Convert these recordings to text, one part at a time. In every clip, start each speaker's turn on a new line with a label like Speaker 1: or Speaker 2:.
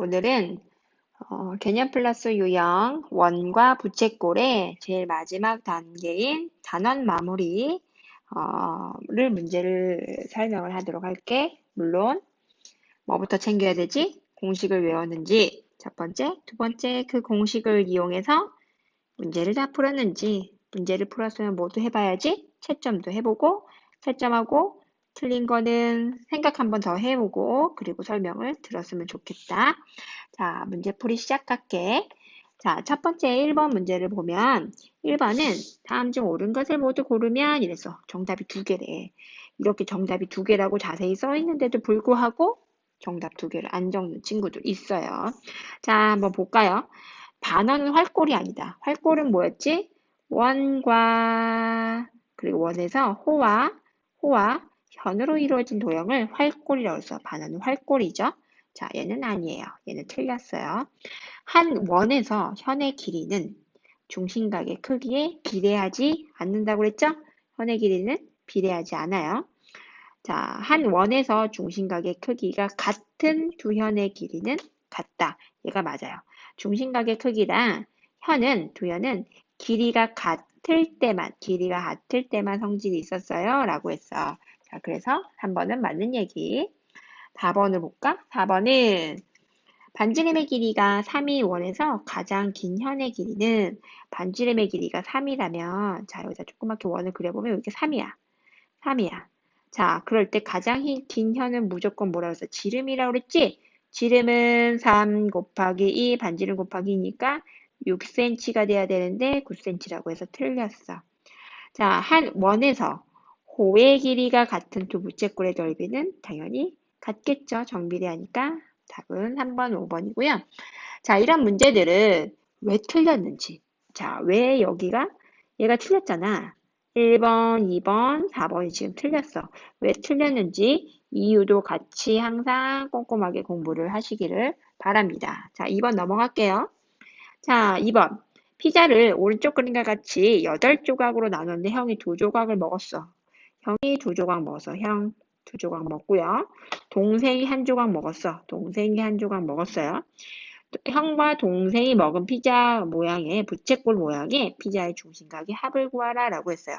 Speaker 1: 오늘은 어, 개념 플러스 유형 원과 부채꼴의 제일 마지막 단계인 단원 마무리를 어, 문제를 설명을 하도록 할게. 물론 뭐부터 챙겨야 되지? 공식을 외웠는지 첫 번째, 두 번째 그 공식을 이용해서 문제를 다 풀었는지 문제를 풀었으면 모두 해봐야지 채점도 해보고 채점하고 틀린 거는 생각 한번 더 해보고 그리고 설명을 들었으면 좋겠다. 자, 문제풀이 시작할게. 자, 첫 번째 1번 문제를 보면 1번은 다음 중 옳은 것을 모두 고르면 이래서 정답이 두 개래. 이렇게 정답이 두 개라고 자세히 써 있는데도 불구하고 정답 두 개를 안 적는 친구들 있어요. 자, 한번 볼까요? 반원은 활골이 아니다. 활골은 뭐였지? 원과 그리고 원에서 호와 호와 현으로 이루어진 도형을 활골이라고 해서 반원은 활골이죠. 자, 얘는 아니에요. 얘는 틀렸어요. 한 원에서 현의 길이는 중심각의 크기에 비례하지 않는다고 그랬죠? 현의 길이는 비례하지 않아요. 자, 한 원에서 중심각의 크기가 같은 두 현의 길이는 같다. 얘가 맞아요. 중심각의 크기랑 현은 두 현은 길이가 같을 때만 길이가 같을 때만 성질이 있었어요. 라고 했어. 자, 그래서 3번은 맞는 얘기. 4번을 볼까? 4번은 반지름의 길이가 3이 원에서 가장 긴 현의 길이는 반지름의 길이가 3이라면 자 여기다 조그맣게 원을 그려보면 이게 3이야. 3이야. 자 그럴 때 가장 긴 현은 무조건 뭐라고 해서 지름이라고 그랬지? 지름은 3 곱하기 2 반지름 곱하기 2니까 6cm가 돼야 되는데 9cm라고 해서 틀렸어. 자, 한 원에서 호의 길이가 같은 두 부채꼴의 넓이는 당연히 같겠죠. 정비례하니까 답은 3번, 5번이고요. 자, 이런 문제들은 왜 틀렸는지. 자, 왜 여기가 얘가 틀렸잖아. 1번, 2번, 4번이 지금 틀렸어. 왜 틀렸는지 이유도 같이 항상 꼼꼼하게 공부를 하시기를 바랍니다. 자, 2번 넘어갈게요. 자, 2번. 피자를 오른쪽 그림과 같이 8조각으로 나눴는데 형이 두 조각을 먹었어. 형이 두 조각 먹어서 형두 조각 먹고요. 동생이 한 조각 먹었어. 동생이 한 조각 먹었어요. 형과 동생이 먹은 피자 모양의 부채꼴 모양의 피자의 중심각의 합을 구하라 라고 했어요.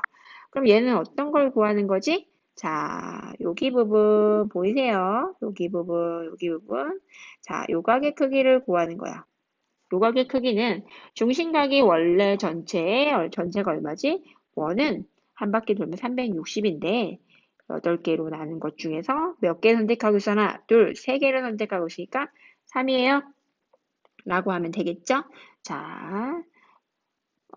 Speaker 1: 그럼 얘는 어떤 걸 구하는 거지? 자, 여기 부분 보이세요? 여기 부분, 여기 부분. 자, 요각의 크기를 구하는 거야. 요각의 크기는 중심각이 원래 전체의 전체가 얼마지? 원은 한 바퀴 돌면 360인데 8개로 나눈 것 중에서 몇 개 선택하고 있어? 하나, 둘, 세 개를 선택하고 있으니까 3이에요. 라고 하면 되겠죠? 자,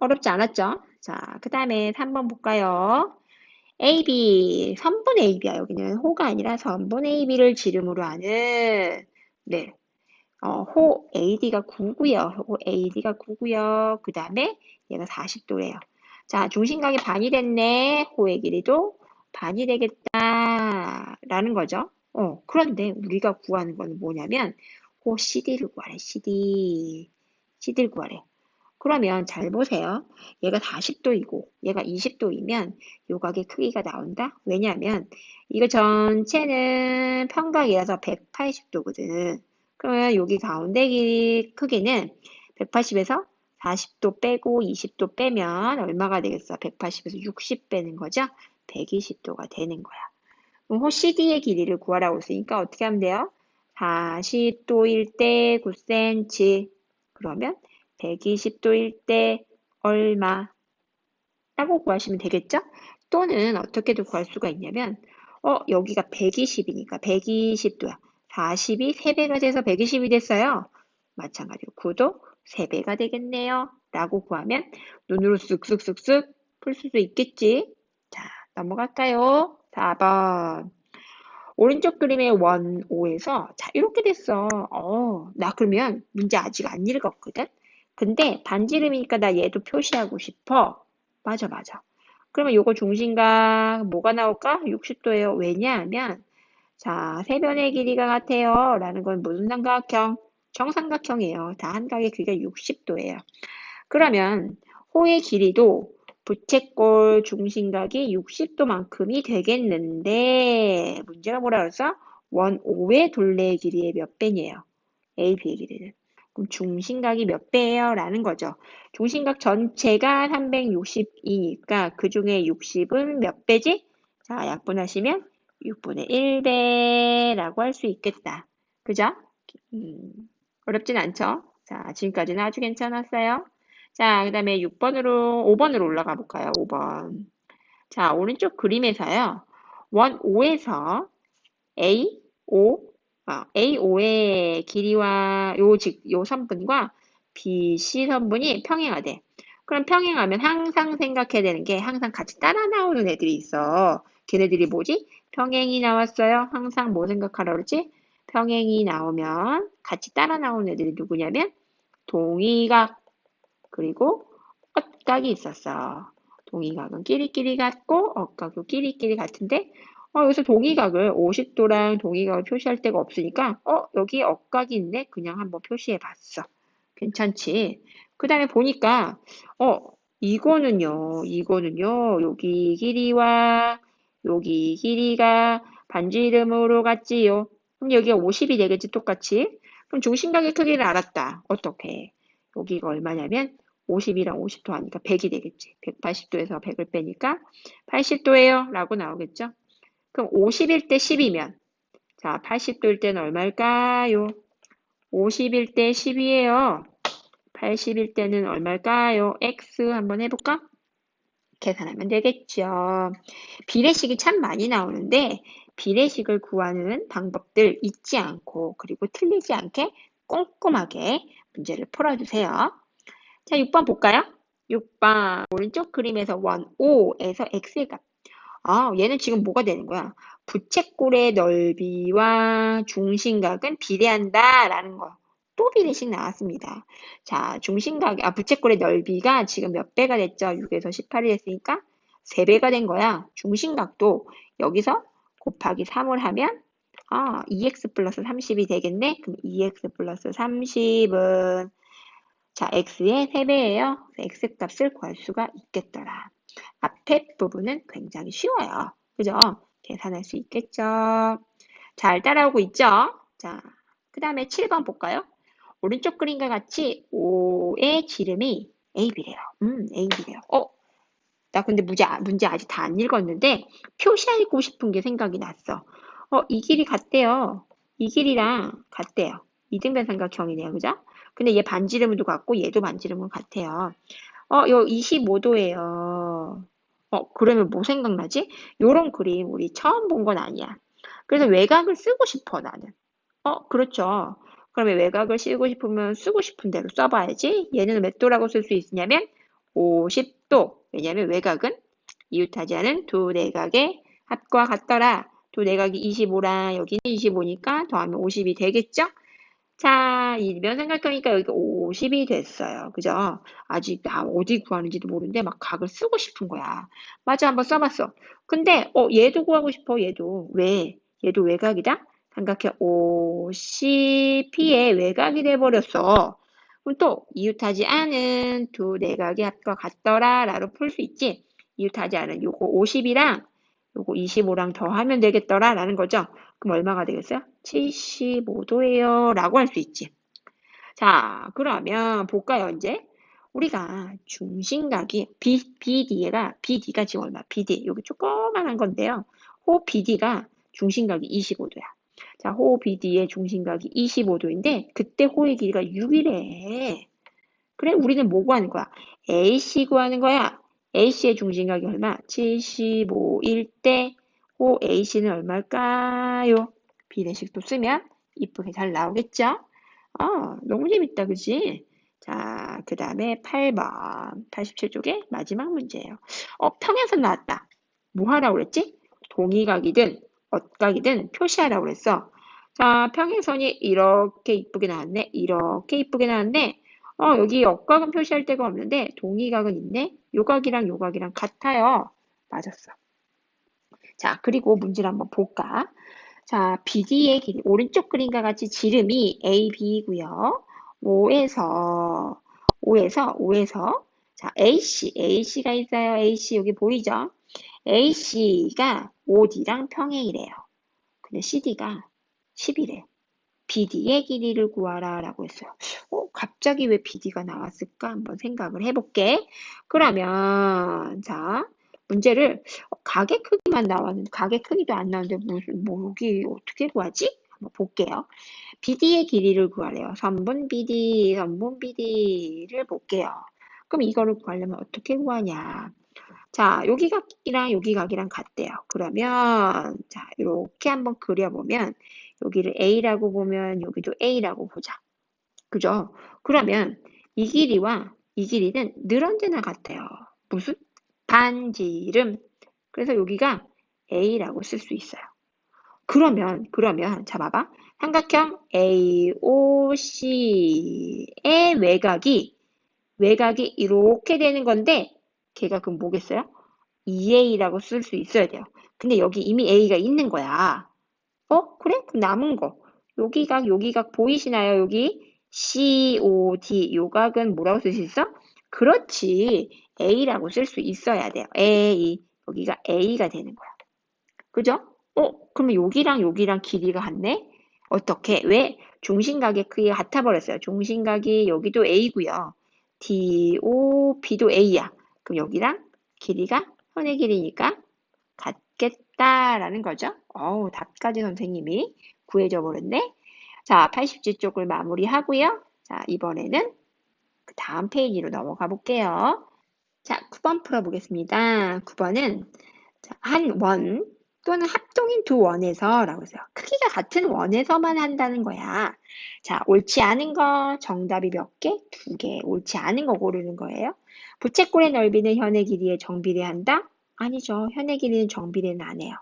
Speaker 1: 어렵지 않았죠? 자, 그 다음에 3번 볼까요? AB, 선분 AB야. 여기는 호가 아니라 선분 AB를 지름으로 하는, 네. 어, 호 AD가 9고요. 호 AD가 9고요. 그 다음에 얘가 40도래요. 자, 중심각이 반이 됐네. 호의 길이도 반이 되겠다. 라는 거죠. 어, 그런데 우리가 구하는 거는 뭐냐면, 호 CD를 구하래. CD. CD를 구하래. 그러면 잘 보세요. 얘가 40도이고 얘가 20도이면 요각의 크기가 나온다. 왜냐하면 이거 전체는 평각이라서 180도거든. 그러면 여기 가운데 길이 크기는 180에서 40도 빼고 20도 빼면 얼마가 되겠어? 180에서 60 빼는 거죠? 120도가 되는 거야. 그럼 호 CD의 길이를 구하라고 했으니까 어떻게 하면 돼요? 40도일 때 9cm 그러면 120도일 때 얼마 라고 구하시면 되겠죠? 또는 어떻게도 구할 수가 있냐면 어 여기가 120이니까 120도야. 40이 3배가 돼서 120이 됐어요. 마찬가지로 9도 3배가 되겠네요. 라고 구하면 눈으로 쓱쓱쓱쓱 풀 수도 있겠지. 자, 넘어갈까요? 4번. 오른쪽 그림의 원, 5에서 자, 이렇게 됐어. 어, 나 그러면 문제 아직 안 읽었거든? 근데 반지름이니까 나 얘도 표시하고 싶어. 맞아, 맞아. 그러면 요거 중심각 뭐가 나올까? 60도예요. 왜냐하면 자, 세변의 길이가 같아요. 라는 건 무슨 삼각형? 정삼각형이에요. 다 한각의 길이가 60도예요. 그러면 호의 길이도 부채꼴 중심각이 60도만큼이 되겠는데 문제가 뭐라 그랬어? 원 5의 둘레의 길이의 몇 배냐요? AB의 길이는. 그럼 중심각이 몇 배예요? 라는 거죠. 중심각 전체가 360이니까 그 중에 60은 몇 배지? 자, 약분하시면 6분의 1배라고 할 수 있겠다. 그죠? 음, 어렵진 않죠? 자, 지금까지는 아주 괜찮았어요. 자, 그 다음에 6번으로, 5번으로 올라가 볼까요? 5번. 자, 오른쪽 그림에서요. 원 5에서 A, O, 아, A, O의 길이와 요, 직, 요 선분과 BC 선분이 평행하대. 그럼 평행하면 항상 생각해야 되는 게 항상 같이 따라 나오는 애들이 있어. 걔네들이 뭐지? 평행이 나왔어요. 항상 뭐 생각하라 그러지? 평행이 나오면 같이 따라 나오는 애들이 누구냐면 동의각 그리고 엇각이 있었어. 동의각은 끼리끼리 같고 엇각도 끼리끼리 같은데 어, 여기서 동의각을 50도랑 동의각을 표시할 데가 없으니까 어 여기 엇각이 있네. 그냥 한번 표시해 봤어. 괜찮지? 그 다음에 보니까 어 이거는요 이거는요 여기 길이와 여기 길이가 반지 이름으로 같지요 그럼 여기가 50이 되겠지 똑같이 그럼 중심각의 크기를 알았다 어떻게 여기가 얼마냐면 50이랑 50도 하니까 100이 되겠지. 180도에서 100을 빼니까 80도예요. 라고 나오겠죠. 그럼 50일 때 10이면 자 80도일 때는 얼마일까요? 50일 때 10이에요. 80일 때는 얼마일까요? X 한번 해볼까? 계산하면 되겠죠. 비례식이 참 많이 나오는데 비례식을 구하는 방법들 잊지 않고 그리고 틀리지 않게 꼼꼼하게 문제를 풀어주세요. 자, 6번 볼까요? 6번 오른쪽 그림에서 원 5에서 x의 값. 아, 얘는 지금 뭐가 되는 거야? 부채꼴의 넓이와 중심각은 비례한다 라는 거. 또 비례식 나왔습니다. 자, 중심각, 아, 부채꼴의 넓이가 지금 몇 배가 됐죠? 6에서 18이 됐으니까 3배가 된 거야. 중심각도 여기서 곱하기 3을 하면 아, 2x 플러스 30이 되겠네? 그럼 2x 플러스 30은 자, x의 3배예요. x값을 구할 수가 있겠더라. 앞에 부분은 굉장히 쉬워요. 그죠? 계산할 수 있겠죠? 잘 따라오고 있죠? 자, 그 다음에 7번 볼까요? 오른쪽 그림과 같이 5의 지름이 AB래요. 음, AB래요. 어? 나 근데 문제, 문제 아직 다 안 읽었는데 표시하고 싶은 게 생각이 났어. 어, 이 길이 같대요. 이 길이랑 같대요. 이등변 삼각형이네요. 그죠? 근데 얘 반지름도 같고 얘도 반지름은 같아요. 어, 요 25도예요. 어, 그러면 뭐 생각나지? 요런 그림 우리 처음 본 건 아니야. 그래서 외곽을 쓰고 싶어, 나는. 어, 그렇죠. 그러면 외곽을 쓰고 싶으면 쓰고 싶은 대로 써봐야지. 얘는 몇 도라고 쓸 수 있냐면 50도. 왜냐면 외곽은 이웃하지 않은 두 내각의 합과 같더라. 두 내각이 25랑 여기는 25니까 더하면 50이 되겠죠? 자, 이면 생각하니까 여기 50이 됐어요. 그죠? 아직 나 어디 구하는지도 모르는데 막 각을 쓰고 싶은 거야. 맞아, 한번 써봤어. 근데, 어, 얘도 구하고 싶어, 얘도. 왜? 얘도 외곽이다? 삼각형 50P의 외곽이 돼버렸어. 그럼 또, 이웃하지 않은 두 내각의 합과 같더라, 라로 풀 수 있지. 이웃하지 않은 요거 50이랑 요거 25랑 더하면 되겠더라 라는 거죠. 그럼 얼마가 되겠어요? 75도예요 라고 할 수 있지. 자 그러면 볼까요 이제 우리가 중심각이 B, BD가 BD가 지금 얼마? BD 여기 조그만한 건데요. 호 BD가 중심각이 25도야. 자, 호 BD의 중심각이 25도인데 그때 호의 길이가 6이래. 그래 우리는 뭐 구하는 거야? AC 구하는 거야. A씨의 중심각이 얼마? 75일 때 호 A씨는 얼마일까요? 비례식도 쓰면 이쁘게 잘 나오겠죠? 아, 너무 재밌다, 그지? 자, 그 다음에 8번, 87쪽의 마지막 문제예요. 어, 평행선 나왔다. 뭐 하라고 그랬지? 동의각이든 엇각이든 표시하라고 그랬어. 자, 평행선이 이렇게 이쁘게 나왔네. 이렇게 이쁘게 나왔네. 어, 여기 역각은 표시할 데가 없는데 동의각은 있네. 요각이랑 요각이랑 같아요. 맞았어. 자, 그리고 문제를 한번 볼까? 자, BD의 길이 오른쪽 그림과 같이 지름이 AB이고요. 5에서 5에서 5에서 자, AC, AC가 있어요. AC 여기 보이죠? AC가 OD랑 평행이래요. 근데 CD가 10이래. BD의 길이를 구하라 라고 했어요. 어, 갑자기 왜 BD가 나왔을까? 한번 생각을 해볼게. 그러면, 자, 문제를 어, 가게 크기만 나왔는데, 가게 크기도 안 나오는데, 무슨, 뭐, 여기 어떻게 구하지? 한번 볼게요. BD의 길이를 구하래요. 선분 BD, 선분 BD를 볼게요. 그럼 이거를 구하려면 어떻게 구하냐? 자, 여기 각이랑 여기 각이랑 같대요. 그러면 자, 이렇게 한번 그려보면 여기를 A라고 보면 여기도 A라고 보자. 그죠? 그러면 이 길이와 이 길이는 늘 언제나 같아요. 무슨? 반지름. 그래서 여기가 A라고 쓸 수 있어요. 그러면 그러면 자 봐봐. 삼각형 AOC의 외곽이 외곽이 이렇게 되는 건데 걔가 그럼 뭐겠어요? 2a라고 쓸 수 있어야 돼요. 근데 여기 이미 a가 있는 거야. 어? 그래? 그럼 남은 거. 여기 각, 여기 각 보이시나요? 여기 COD 요 각은 뭐라고 쓸 수 있어? 그렇지. a라고 쓸 수 있어야 돼요. a 여기가 a가 되는 거야. 그죠? 어? 그러면 여기랑 여기랑 길이가 같네? 어떻게? 왜? 중심각의 크기가 같아 버렸어요. 중심각이 여기도 a고요. DO, B도 a야. 그럼 여기랑 길이가 현의 길이니까 같겠다라는 거죠. 어우, 답까지 선생님이 구해줘 버렸네. 자, 80지 쪽을 마무리하고요. 자, 이번에는 그 다음 페이지로 넘어가 볼게요. 자, 9번 풀어보겠습니다. 9번은 한원 또는 합동인 두 원에서 라고 해서요. 크기가 같은 원에서만 한다는 거야. 자, 옳지 않은 거 정답이 몇 개? 두 개. 옳지 않은 거 고르는 거예요. 부채꼴의 넓이는 현의 길이에 정비례한다? 아니죠. 현의 길이는 정비례는 안 해요.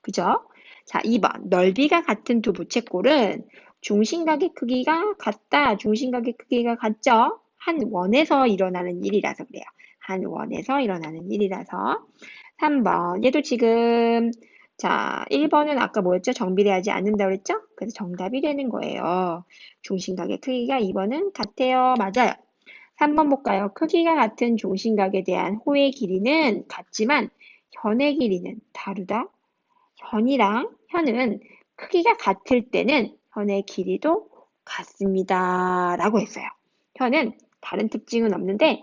Speaker 1: 그죠? 자, 2번. 넓이가 같은 두 부채꼴은 중심각의 크기가 같다. 중심각의 크기가 같죠? 한 원에서 일어나는 일이라서 그래요. 한 원에서 일어나는 일이라서. 3번. 얘도 지금 자, 1번은 아까 뭐였죠? 정비례하지 않는다고 그랬죠? 그래서 정답이 되는 거예요. 중심각의 크기가 2번은 같아요. 맞아요. 3번 볼까요? 크기가 같은 중심각에 대한 호의 길이는 같지만 현의 길이는 다르다. 현이랑 현은 크기가 같을 때는 현의 길이도 같습니다. 라고 했어요. 현은 다른 특징은 없는데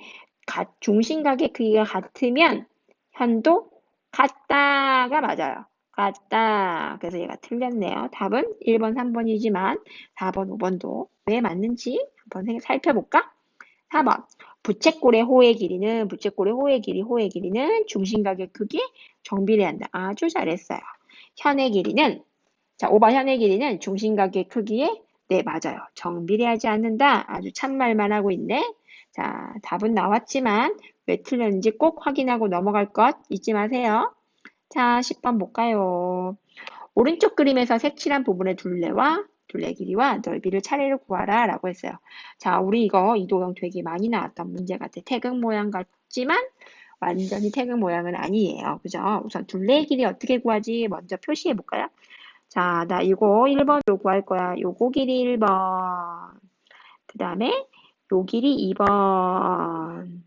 Speaker 1: 중심각의 크기가 같으면 현도 같다가 맞아요. 같다. 그래서 얘가 틀렸네요. 답은 1번, 3번이지만 4번, 5번도 왜 맞는지 한번 살펴볼까? 4번. 부채꼴의 호의 길이는 부채꼴의 호의 길이 호의 길이는 중심각의 크기에 정비례한다. 아주 잘했어요. 현의 길이는 자 5번 현의 길이는 중심각의 크기에 네 맞아요. 정비례하지 않는다. 아주 참말만 하고 있네. 자 답은 나왔지만 왜 틀렸는지 꼭 확인하고 넘어갈 것 잊지 마세요. 자 10번 볼까요? 오른쪽 그림에서 색칠한 부분의 둘레와 둘레 길이와 넓이를 차례로 구하라 라고 했어요. 자, 우리 이거 이도형 되게 많이 나왔던 문제 같아. 태극 모양 같지만 완전히 태극 모양은 아니에요. 그죠? 우선 둘레 길이 어떻게 구하지? 먼저 표시해 볼까요? 자, 나 이거 1번으로 구할 거야. 요거 길이 1번. 그 다음에 요 길이 2번.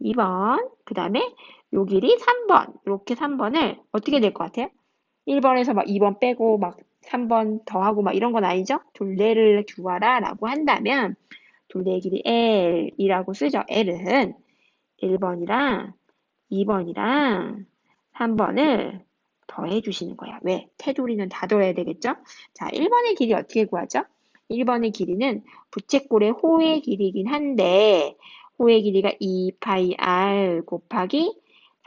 Speaker 1: 2번. 그 다음에 요 길이 3번. 이렇게 3번을 어떻게 될 것 같아요? 1번에서 막 2번 빼고 막 3번 더하고 막 이런 건 아니죠? 둘레를 구하라 라고 한다면 둘레의 길이 L이라고 쓰죠. L은 1번이랑 2번이랑 3번을 더해 주시는 거야. 왜? 테두리는 다 더해야 되겠죠? 자, 1번의 길이 어떻게 구하죠? 1번의 길이는 부채꼴의 호의 길이긴 한데 호의 길이가 2파이 r 곱하기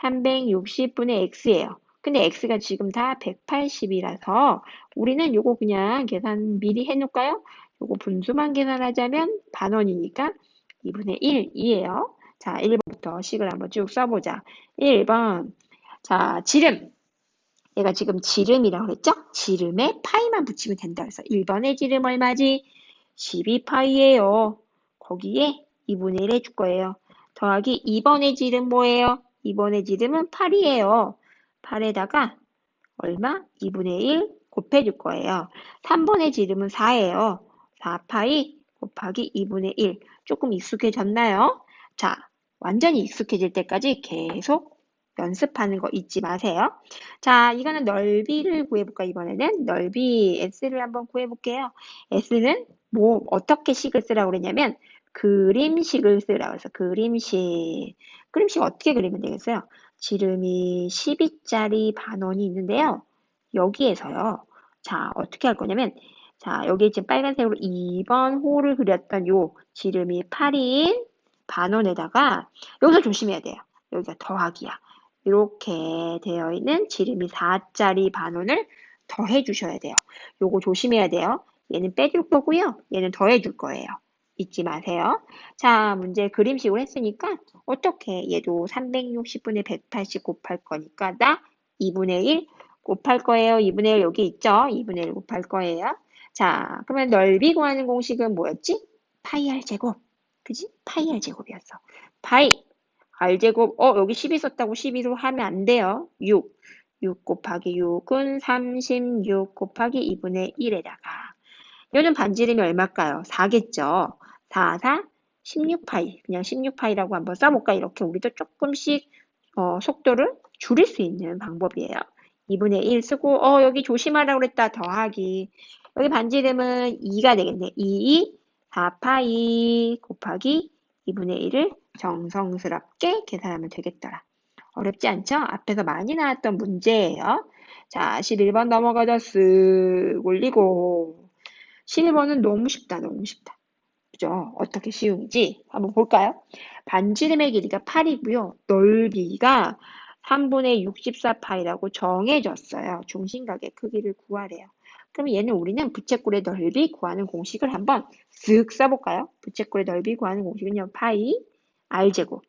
Speaker 1: 360분의 x예요. 근데 x가 지금 다 180이라서 우리는 요거 그냥 계산 미리 해놓을까요? 요거 분수만 계산하자면 반원이니까 2분의 1이에요. 자, 1번부터 식을 한번 쭉 써보자. 1번. 자, 지름. 얘가 지금 지름이라고 그랬죠? 지름에 파이만 붙이면 된다. 그래서 1번의 지름 얼마지? 12파이예요. 거기에 2분의 1 해줄 거예요. 더하기 2번의 지름 뭐예요? 2번의 지름은 8이에요. 8에다가 얼마? 2분의 1 곱해줄 거예요. 3번의 지름은 4예요. 4파이 곱하기 2분의 1. 조금 익숙해졌나요? 자, 완전히 익숙해질 때까지 계속 연습하는 거 잊지 마세요. 자, 이거는 넓이를 구해볼까, 이번에는? 넓이 S를 한번 구해볼게요. S는 뭐, 어떻게 식을 쓰라고 그랬냐면, 그림식을 쓰라고 해서 그림식. 그림식 어떻게 그리면 되겠어요? 지름이 12짜리 반원이 있는데요. 여기에서요. 자, 어떻게 할 거냐면, 자, 여기 지금 빨간색으로 2번 호를 그렸던 요 지름이 8인 반원에다가 여기서 조심해야 돼요. 여기가 더하기야. 이렇게 되어 있는 지름이 4짜리 반원을 더해 주셔야 돼요. 요거 조심해야 돼요. 얘는 빼줄 거고요. 얘는 더해 줄 거예요. 잊지 마세요. 자, 문제 그림식으로 했으니까 어떻게 얘도 360분의 180 곱할 거니까 나 2분의 1 곱할 거예요. 2분의 1 여기 있죠? 2분의 1 곱할 거예요. 자, 그러면 넓이 구하는 공식은 뭐였지? 파이 r 제곱. 그지? 파이 r 제곱이었어. 파이 r 제곱. 어, 여기 12 썼다고 12로 하면 안 돼요. 6. 6 곱하기 6은 36 곱하기 2분의 1에다가 요즘 반지름이 얼마일까요? 4겠죠. 4, 4, 16파이. 그냥 16파이라고 한번 써볼까? 이렇게 우리도 조금씩 어, 속도를 줄일 수 있는 방법이에요. 2분의 1 쓰고 어 여기 조심하라고 그랬다. 더하기. 여기 반지름은 2가 되겠네. 2, 4파이 곱하기 2분의 1을 정성스럽게 계산하면 되겠더라. 어렵지 않죠? 앞에서 많이 나왔던 문제예요. 자, 11번 넘어가자 쓱 올리고 11번은 너무 쉽다. 너무 쉽다. 그죠? 어떻게 쉬운지 한번 볼까요? 반지름의 길이가 8이고요. 넓이가 3분의 64파이라고 정해졌어요. 중심각의 크기를 구하래요. 그럼 얘는 우리는 부채꼴의 넓이 구하는 공식을 한번 쓱 써볼까요? 부채꼴의 넓이 구하는 공식은요. 파이 r제곱.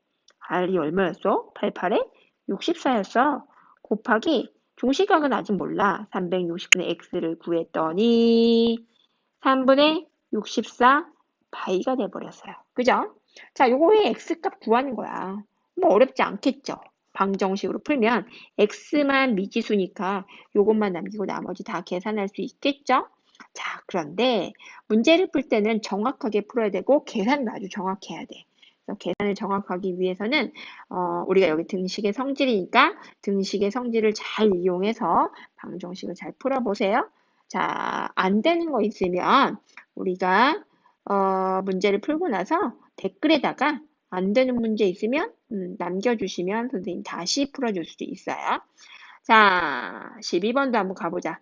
Speaker 1: r이 얼마였어? 88에 64였어. 곱하기 중심각은 아직 몰라. 360분의 x를 구했더니 3분의 64 파이가 돼버렸어요. 그죠? 자, 요거의 x값 구하는 거야. 뭐 어렵지 않겠죠? 방정식으로 풀면 x만 미지수니까 요것만 남기고 나머지 다 계산할 수 있겠죠? 자, 그런데 문제를 풀 때는 정확하게 풀어야 되고 계산도 아주 정확해야 돼. 그래서 계산을 정확하기 위해서는 어, 우리가 여기 등식의 성질이니까 등식의 성질을 잘 이용해서 방정식을 잘 풀어보세요. 자, 안 되는 거 있으면 우리가 어, 문제를 풀고 나서 댓글에다가 안 되는 문제 있으면 음, 남겨주시면 선생님 다시 풀어줄 수 있어요. 자, 12번도 한번 가보자.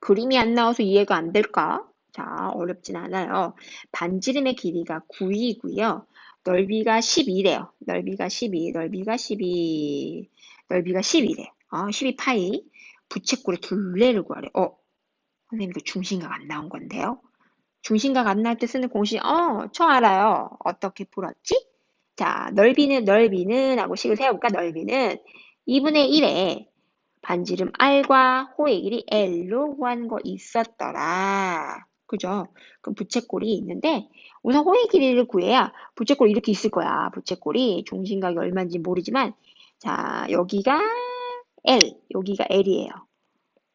Speaker 1: 그림이 안 나와서 이해가 안 될까? 자, 어렵진 않아요. 반지름의 길이가 9이고요. 넓이가 12래요. 넓이가 12, 넓이가 12, 넓이가 12래. 아, 12파이. 부채꼴의 둘레를 구하래. 어, 선생님 그 중심각 안 나온 건데요. 중심각 안 나올 때 쓰는 공식, 어, 저 알아요. 어떻게 풀었지? 자, 넓이는, 넓이는 하고 식을 세워볼까? 넓이는 2분의 1에 반지름 R과 호의 길이 L로 구하는 거 있었더라. 그죠? 그럼 부채꼴이 있는데 우선 호의 길이를 구해야 부채꼴이 이렇게 있을 거야. 부채꼴이 중심각이 얼마인지 모르지만 자, 여기가 L, 여기가 L이에요.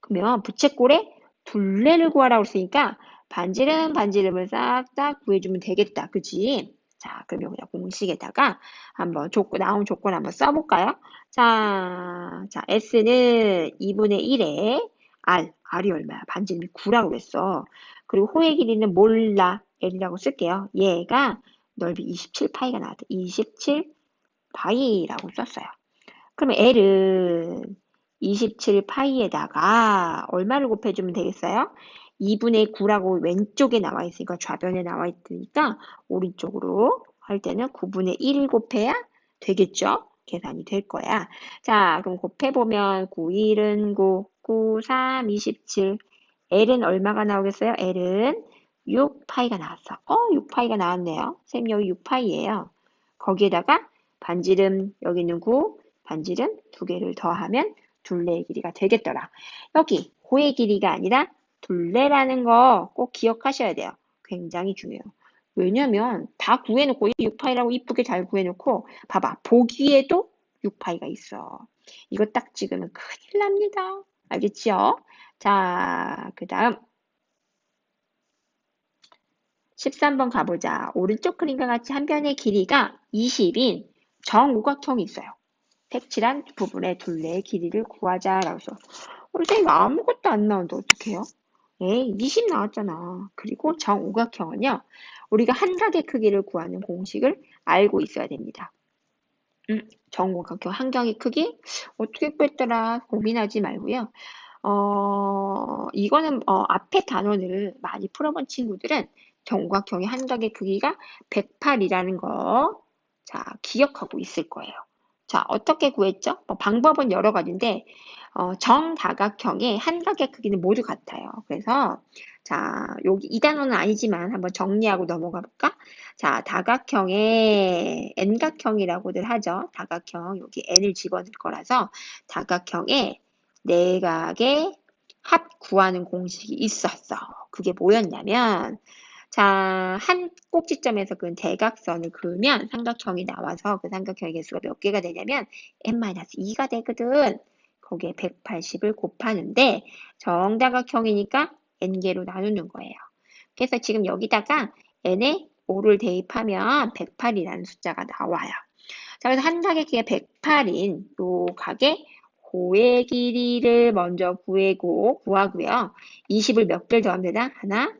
Speaker 1: 그러면 부채꼴의 둘레를 구하라고 했으니까 반지름, 반지름을 싹싹 구해주면 되겠다. 그지? 자, 그러면 그냥 공식에다가 한번 조건, 나온 조건 한번 써볼까요? 자, 자, S는 2분의 1에 R, R이 얼마야? 반지름이 9라고 그랬어. 그리고 호의 길이는 몰라. L이라고 쓸게요. 얘가 넓이 27파이가 나왔다. 27파이라고 썼어요. 그러면 L은 27파이에다가 얼마를 곱해주면 되겠어요? 2분의 9라고 왼쪽에 나와 있으니까 좌변에 나와 있으니까 오른쪽으로 할 때는 9분의 1 곱해야 되겠죠? 계산이 될 거야. 자, 그럼 곱해보면 9, 1은 9, 9, 3, 27. L은 얼마가 나오겠어요? L은 6파이가 나왔어. 어, 6파이가 나왔네요. 쌤 여기 6파이예요. 거기에다가 반지름 여기 있는 9, 반지름 두 개를 더하면 둘레의 길이가 되겠더라. 여기 호의 길이가 아니라 둘레라는 거 꼭 기억하셔야 돼요. 굉장히 중요해요. 왜냐면 다 구해놓고 6파이라고 이쁘게 잘 구해놓고 봐봐 보기에도 6파이가 있어. 이거 딱 찍으면 큰일 납니다. 알겠지요? 자, 그 다음 13번 가보자. 오른쪽 그림과 같이 한 변의 길이가 20인 정우각형이 있어요. 색칠한 부분의 둘레의 길이를 구하자라고 해서 어, 선생님 아무것도 안 나오는데 어떡해요? 에이, 20 나왔잖아. 그리고 정오각형은요, 우리가 한 각의 크기를 구하는 공식을 알고 있어야 됩니다. 음, 정오각형 한 각의 크기 어떻게 뺐더라 고민하지 말고요. 어, 이거는 어, 앞에 단원을 많이 풀어본 친구들은 정오각형의 한 각의 크기가 108이라는 거, 자, 기억하고 있을 거예요. 자, 어떻게 구했죠? 뭐 방법은 여러 가지인데, 어, 정다각형의 한 각의 크기는 모두 같아요. 그래서, 자, 여기 이 단어는 아니지만 한번 정리하고 넘어가 볼까? 자, 다각형의 n각형이라고들 하죠. 다각형, 여기 n을 집어넣을 거라서 다각형의 내각의 합 구하는 공식이 있었어. 그게 뭐였냐면, 자, 한 꼭지점에서 그 대각선을 그으면 삼각형이 나와서 그 삼각형의 개수가 몇 개가 되냐면 n-2가 되거든. 거기에 180을 곱하는데 정다각형이니까 n개로 나누는 거예요. 그래서 지금 여기다가 n에 5를 대입하면 108이라는 숫자가 나와요. 자, 그래서 한 각의 길이가 108인 요 각의 호의 길이를 먼저 구하고, 구하고요. 20을 몇 개를 더하면 되나? 하나,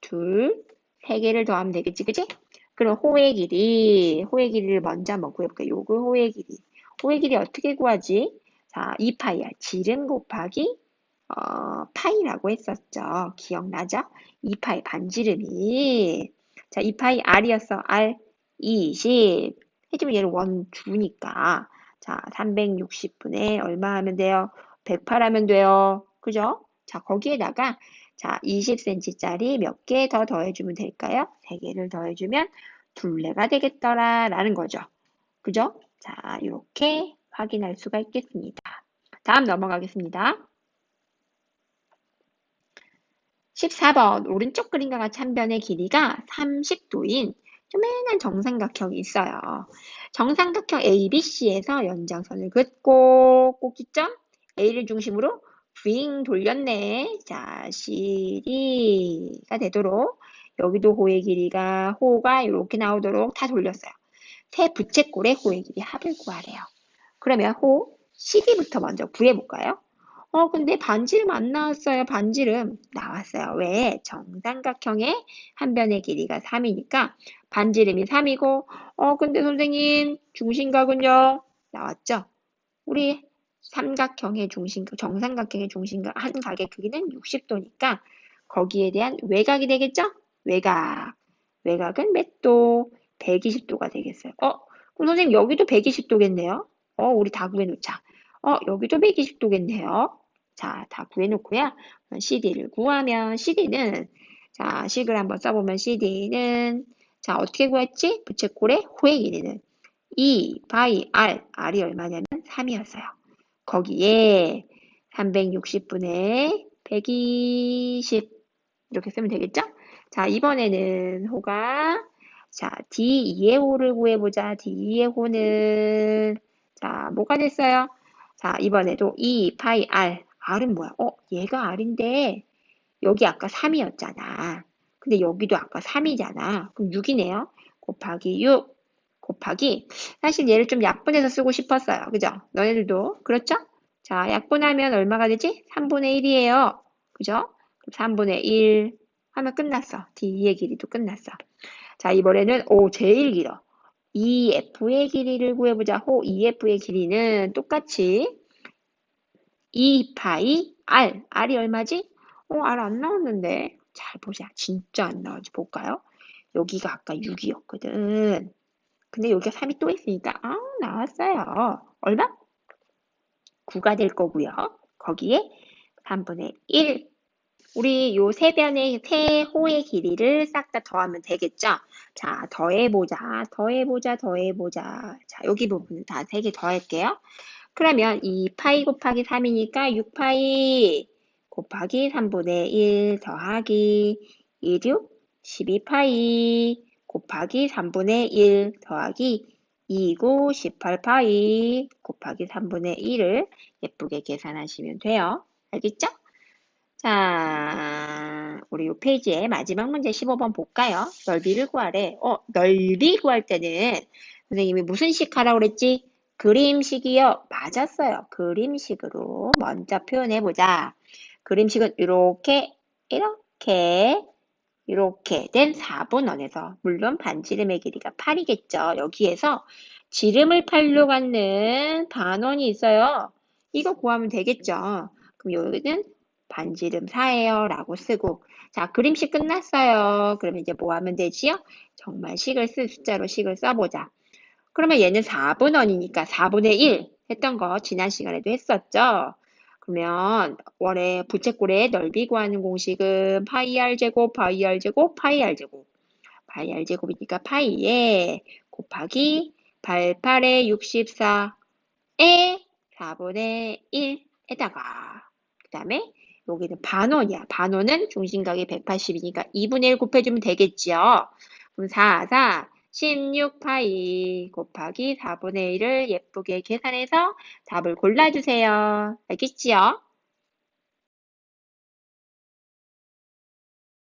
Speaker 1: 둘, 세 개를 더하면 되겠지, 그치? 그럼 호의 길이, 호의 길이를 먼저 한번 구해볼게요. 요거 호의 길이. 호의 길이 어떻게 구하지? 자, 2파이야. 지름 곱하기 어, 파이라고 했었죠. 기억나죠? 2파이 반지름이. 자, 2파이 R이었어. R 20. 해주면 얘를 원 주니까. 자, 360분에 얼마 하면 돼요? 108 하면 돼요. 그죠? 자, 거기에다가 자, 20cm짜리 몇 개 더 더해주면 될까요? 3개를 더해주면 둘레가 되겠더라 라는 거죠. 그죠? 자, 이렇게 확인할 수가 있겠습니다. 다음 넘어가겠습니다. 14번 오른쪽 그림과 같이 한 변의 길이가 30도인 조만한 정삼각형이 있어요. 정삼각형 ABC에서 연장선을 긋고 꼭지점 A를 중심으로 윙 돌렸네. 자, CD가 되도록 여기도 호의 길이가 호가 이렇게 나오도록 다 돌렸어요. 세 부채꼴의 호의 길이 합을 구하래요. 그러면 호 CD부터 먼저 구해볼까요? 어, 근데 반지름 안 나왔어요. 반지름 나왔어요. 왜? 정삼각형의 한 변의 길이가 3이니까 반지름이 3이고, 어, 근데 선생님 중심각은요? 나왔죠? 우리 삼각형의 중심각, 정삼각형의 중심각 한 각의 크기는 60도니까 거기에 대한 외곽이 되겠죠? 외곽. 외곽은 몇 도? 120도가 되겠어요. 어, 그럼 선생님 여기도 120도겠네요. 어, 우리 다 구해놓자. 어, 여기도 120도겠네요. 자, 다 구해놓고요. CD를 구하면 CD는 자, 식을 한번 써보면 CD는 자, 어떻게 구했지? 부채꼴의 호의 길이는 2 바이 R, R이 얼마냐면 3이었어요. 거기에 360분의 120 이렇게 쓰면 되겠죠? 자, 이번에는 호가 자, D2의 호를 구해보자. D2의 호는 자, 뭐가 됐어요? 자, 이번에도 2 파이 R. R은 뭐야? 어, 얘가 R인데 여기 아까 3이었잖아. 근데 여기도 아까 3이잖아. 그럼 6이네요. 곱하기 6 곱하기 사실 얘를 좀 약분해서 쓰고 싶었어요. 그죠? 너희들도 그렇죠? 자, 약분하면 얼마가 되지? 3분의 1이에요. 그죠? 3분의 1 하면 끝났어. D의 길이도 끝났어. 자, 이번에는 O 제일 길어. EF의 길이를 구해보자. 호 EF의 길이는 똑같이 2파이 R. R이 얼마지? 어, R 안 나왔는데. 잘 보자. 진짜 안 나오지. 볼까요? 여기가 아까 6이었거든. 근데 여기가 3이 또 있으니까 아 나왔어요. 얼마? 9가 될 거고요. 거기에 3분의 1 우리 요 세 변의 세 호의 길이를 싹 다 더하면 되겠죠? 자, 더해보자, 더해보자, 더해보자. 자, 여기 부분을 다세 개 더할게요. 그러면 이 파이 곱하기 3이니까 6파이 곱하기 3분의 1 더하기 1, 6, 12파이 곱하기 3분의 1 더하기 2고 18파이 곱하기 3분의 1을 예쁘게 계산하시면 돼요. 알겠죠? 자, 우리 이 페이지의 마지막 문제 15번 볼까요? 넓이를 구하래. 어, 넓이 구할 때는 선생님이 무슨 식 하라고 그랬지? 그림식이요. 맞았어요. 그림식으로 먼저 표현해 보자. 그림식은 이렇게, 이렇게, 이렇게 된 4분원에서 물론 반지름의 길이가 8이겠죠. 여기에서 지름을 8로 갖는 반원이 있어요. 이거 구하면 되겠죠. 그럼 여기는 반지름 4예요. 라고 쓰고 자 그림식 끝났어요. 그러면 이제 뭐 하면 되지요? 정말 식을 쓸 숫자로 식을 써보자. 그러면 얘는 4분 원이니까 4분의 1 했던 거 지난 시간에도 했었죠. 그러면 월의 부채꼴의 넓이 구하는 공식은 파이 r 제곱, 파이 r 제곱, 파이 r 제곱. 파이 r 제곱이니까 파이에 곱하기 88에 64에 4분의 1에다가 그 다음에 여기는 반원이야. 반원은 중심각이 180이니까 2분의 1 곱해주면 되겠지요. 그럼 4, 4, 16파이 곱하기 4분의 1을 예쁘게 계산해서 답을 골라주세요. 알겠지요?